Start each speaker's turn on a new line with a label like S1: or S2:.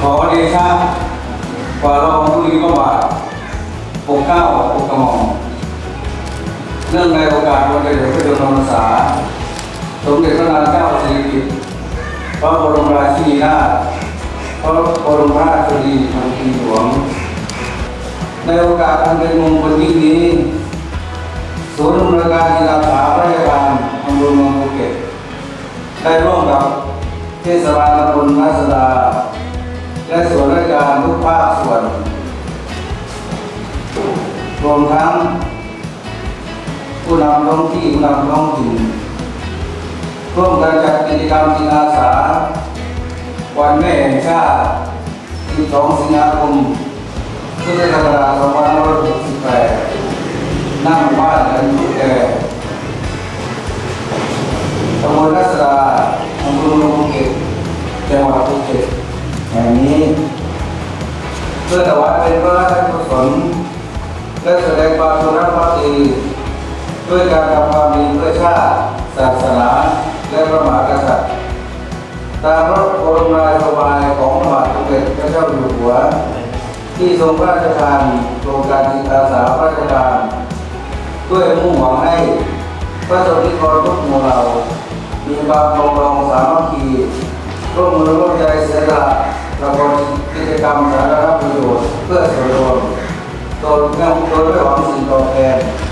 S1: ขอเดชะกว่าเราผู้นี้ก็บาทปกเก้าปกกระหม่อมเนื่องในโอกาสวันเกิดพระเจ้าพรรษาสมเด็จพระนางเจ้าสิริกิติ์พระบรมราชินีนาถพระบรมราชชนีพันปีหลวง ในโอกาสอันเป็นมงคลยิ่งนี้ศูนย์ดำเนิการจิตอาสาราชกา วมทั้งผู้นำท้องที่ผู้นำท้องถิ่นร่วมกันจัดกิจกรรมจิตอาสา วันแม่แห่งชาติ 12 สิงหาคมพุทธศักราช2568นั่งบ้านกันทุกแก่ตำบลรัศดาอำเภอเมืองภูเก็ตจังหวัดภูเก็ตแห่งนี้ เพื่อถวายเป็นพระราชกุศล และแสดงความจงรักภักดีด้วยการทำความดีเพื่อชาติ ศาสนา และพระมหากษัตริย์ ตามพระบรมราโยบายของพระบาทสมเด็จพระเจ้าอยู่หัว ที่ทรงพระราชทานโครงการจิตอาสาพระราชทานด้วยมุ่งหวังให้พระสงฆ์นิกรทุกหมู่เหล่ามีความปรองดองสามัคคีร่วมมือร่วมใจเสียสละประกอบกิจกรรมสาธารณประโยชน์เพื่อส่วนรวม โดยไม่โดย